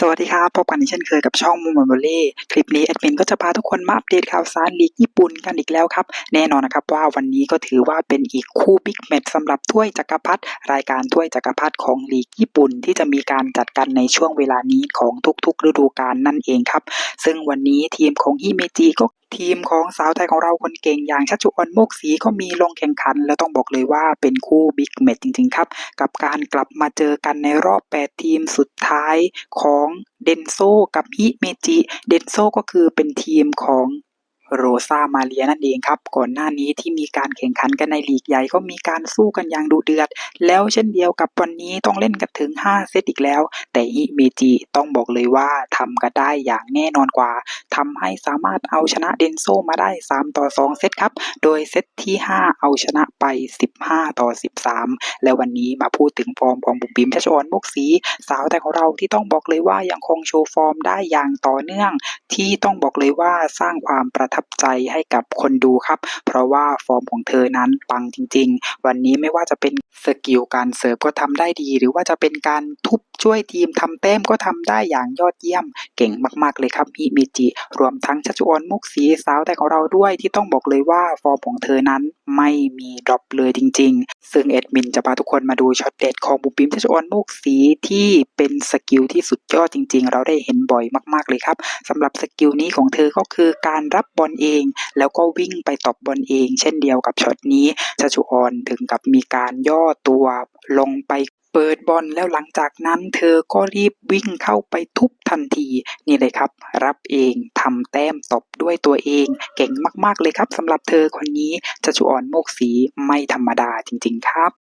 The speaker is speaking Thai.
สวัสดีครับ พบกันอีกเช่นเคยกับช่องมูมบอลเล่คลิปนี้แอดมินก็จะพาทุกคนมาอัปเดตข่าวสารลีกญี่ปุ่นกันอีกแล้วครับ แน่นอนนะครับว่าวันนี้ก็ถือว่าเป็นอีกคู่บิ๊กแมตช์สำหรับถ้วยจักรพรรดิรายการถ้วยจักรพรรดิของลีกญี่ปุ่น ที่จะมีการจัดกันในช่วงเวลานี้ของทุกๆ ฤดูกาลนั่นเองครับ ซึ่งวันนี้ทีมของฮิเมจิก็ ทีมของสาวไทยของเราคนเก่งอย่างชัชจุออนโมกศรีก็มีลงแข่งขัน แล้วต้องบอกเลยว่าเป็นคู่บิ๊กแมตช์จริงๆครับ กับการกลับมาเจอกันในรอบ 8 ทีมสุดท้ายของเดนโซกับฮิเมจิ เดนโซก็คือเป็นทีมของโรซามาเลียนั่นเองครับ ก่อนหน้านี้ที่มีการแข่งขันกันในลีกใหญ่ก็มีการสู้กันอย่างดุเดือด แล้วเช่นเดียวกับวันนี้ต้องเล่นกันถึง 5 เซตอีกแล้ว แต่ฮิเมจิต้องบอกเลยว่าทำกันได้อย่างแน่นอนกว่าทำให้สามารถเอาชนะเดนโซมาได้ 3 ต่อ 2 เซตครับ โดยเซตที่ 5 เอาชนะไป 15 ต่อ 13 แล้ววันนี้มาพูดถึงฟอร์มของบุ๋มบิมชัชออนมกศรีสาวแต่ของเราที่ต้องบอกเลยว่ายังคงโชว์ฟอร์มได้อย่างต่อเนื่อง ที่ต้องบอกเลยว่าสร้างความประทับใจให้กับคนดูครับ เพราะว่าฟอร์มของเธอนั้นปังจริง ๆ วันนี้ไม่ว่าจะเป็นสกิลการเสิร์ฟก็ทำได้ดี หรือว่าจะเป็นการทุบช่วยทีมทำแต้มก็ทำได้อย่างยอดเยี่ยม เก่งมากๆเลยครับฮิเมจิรวมทั้งชัชออนมุกศรีสาวแต่ของเราด้วยที่ต้องบอกเลยว่าฟอร์มของเธอนั้นไม่มีดรอปเลยจริง ๆ ซึ่งเอ็ดมินจะพาทุกคนมาดูช็อตเด็ดของบุปผิมชัชออนมุกศรีที่เป็นสกิลที่สุดยอดจริง ๆ เราได้เห็นบ่อยมากๆเลยครับสำหรับสกิลนี้ของเธอก็คือการรับบอลเอง แล้วก็วิ่งไปตบบอลเอง เช่นเดียวกับช็อตนี้ชัชออนถึงกับมีการย่อตัวลงไป เปิดบอลแล้วหลังจากนั้น เธอก็รีบวิ่งเข้าไปทุบทันที นี่เลยครับ รับเองทำแต้มตบด้วยตัวเอง เก่งมากๆเลยครับสำหรับเธอคนนี้จัชออนโมกสีไม่ธรรมดาจริง ๆ ครับ